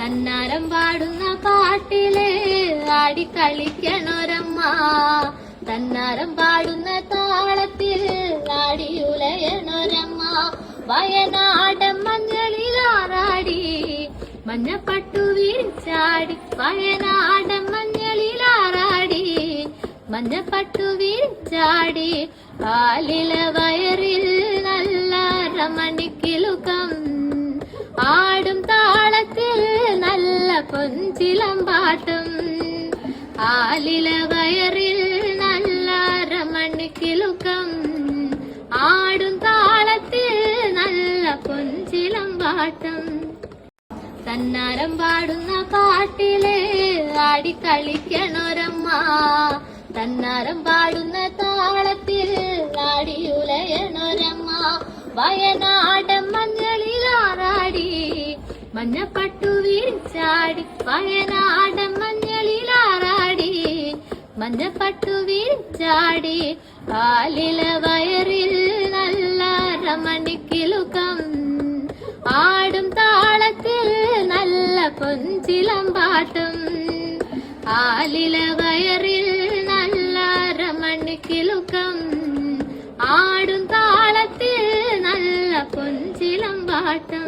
തന്നാരം പാടുന്ന പാട്ടിൽ ആടിക്കളിക്കണൊരമ്മ തന്നാരം പാടുന്ന താളത്തിൽ ആടി ഉലയണൊരമ്മ. വയനാടൻ മഞ്ഞളിലാറാടി മഞ്ഞപ്പട്ടു വിരിച്ചാടി വയനാടൻ മഞ്ഞളിലാറാടി മഞ്ഞപ്പട്ടു വിരിച്ചാടി കാലില വയറിൽ നല്ല രമണിക്കിലുക്കം നല്ല പൊഞ്ചിലമ്പാട്ടും. ആലില വയറിൽ നല്ല രമണിക്കിലുക്കം. ആടും താളത്തിൽ നല്ല പൊഞ്ചിലമ്പാട്ടും തന്നാരം പാടുന്ന പാട്ടിലെ ആടിക്കളിക്കണൊരമ്മ തന്നാരം പാടുന്ന താളത്തിൽ ആടിയുലയണൊരമ്മ മഞ്ഞളിലാറാടി മഞ്ഞപ്പട്ടു വിരിച്ചാടി വയനാടൻ മഞ്ഞളിലാറാടി. മഞ്ഞപ്പട്ടു വീരിച്ചാടി കാലില വയറിൽ നല്ല രമണിക്കിലുക്കം ആടും താളത്തിൽ നല്ല പൊഞ്ചിലമ്പാട്ടും. ആലില വയറിൽ നല്ല രമണിക്കിലുക്കം ആടും താളത്തിൽ നല്ല പൊഞ്ചിലമ്പാട്ടം.